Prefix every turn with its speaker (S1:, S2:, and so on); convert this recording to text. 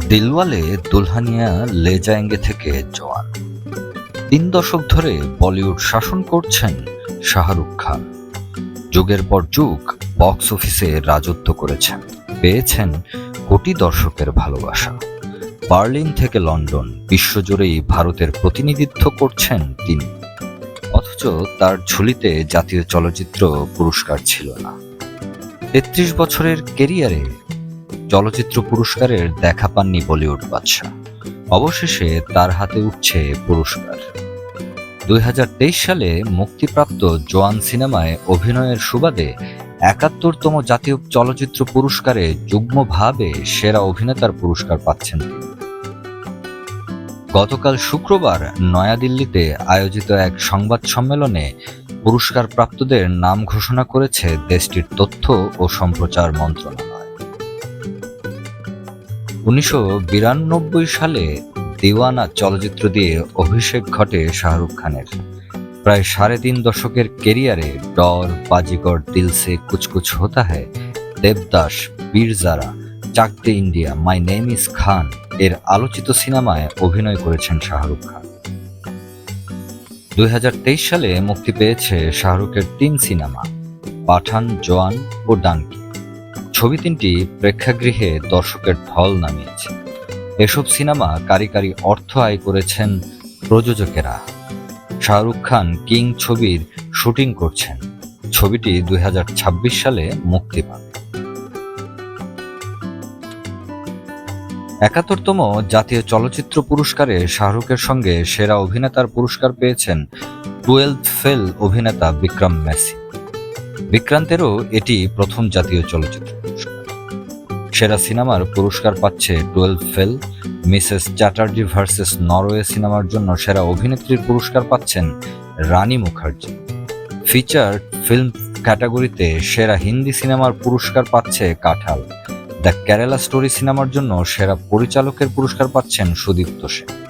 S1: দিলওয়ালে দুলহানিয়া লে জায়েঙ্গে থেকে জওয়ান। তিন দশক ধরে বলিউড শাসন করছেন শাহরুখ খান। যুগের পর যুগ বক্স অফিসে রাজত্ব করেছেন। পেয়েছেন কোটি দর্শকের ভালোবাসা। বার্লিন থেকে লন্ডন বিশ্বজুড়েই ভারতের প্রতিনিধিত্ব করছেন তিনি। অথচ তার ঝুলিতে জাতীয় চলচ্চিত্র পুরস্কার ছিল না। তেত্রিশ বছরের কেরিয়ারে চলচ্চিত্র পুরস্কারের দেখা পাননি বলিউড বাদশাহ। অবশেষে তার হাতে উঠছে পুরস্কার। দুই হাজার তেইশ সালে মুক্তিপ্রাপ্ত জোয়ান সিনেমায় অভিনয়ের সুবাদে একাত্তরতম জাতীয় চলচ্চিত্র পুরস্কারে যুগ্মভাবে সেরা অভিনেতার পুরস্কার পাচ্ছেন গতকাল শুক্রবার নয়াদিল্লিতে আয়োজিত এক সংবাদ সম্মেলনে পুরস্কারপ্রাপ্তদের নাম ঘোষণা করেছে দেশটির তথ্য ও সম্প্রচার মন্ত্রণালয়। উনিশশো বিরানব্বই সালে দিওয়ানা চলচ্চিত্র দিয়ে অভিষেক ঘটে শাহরুখ খানের। প্রায় সাড়ে তিন দশকের কেরিয়ারে ডর, Baazigar, Dil Se Kuch Kuch Hota Hai Devdas Veer Zaara Chak De India, my name is Khan এর আলোচিত সিনেমায় অভিনয় করেছেন শাহরুখ খান। দুই হাজার তেইশ সালে মুক্তি পেয়েছে শাহরুখের তিন সিনেমা, পাঠান, জোয়ান ও ডাঙ্কি ছবি তিনটি প্রেক্ষাগৃহে দর্শকের ঢল নামিয়েছে। এসব সিনেমা কারি কারি অর্থ আয় করেছেন প্রযোজকেরা। শাহরুখ খান কিং ছবির শুটিং করছেন। ছবিটি দুই হাজার ছাব্বিশ সালে মুক্তি পাবে একাত্তরতম জাতীয় চলচ্চিত্র পুরস্কারে শাহরুখের সঙ্গে সেরা অভিনেতার পুরস্কার পেয়েছেন টুয়েলভ ফেল অভিনেতা বিক্রম মেসি। বিক্রান্তেরও এটি প্রথম জাতীয় চলচ্চিত্র। সেরা সিনেমার পুরস্কার পাচ্ছে twelve fail. Mrs Chatterjee versus Norway সিনেমার জন্য সেরা অভিনেত্রীর পুরস্কার পাচ্ছেন রানী মুখার্জি। ফিচার ফিল্ম ক্যাটাগরিতে সেরা হিন্দি সিনেমার পুরস্কার পাচ্ছে কাঠাল। দ্য কেরালা স্টোরি সিনেমার জন্য সেরা পরিচালকের পুরস্কার পাচ্ছেন সুদীপ্ত সেন।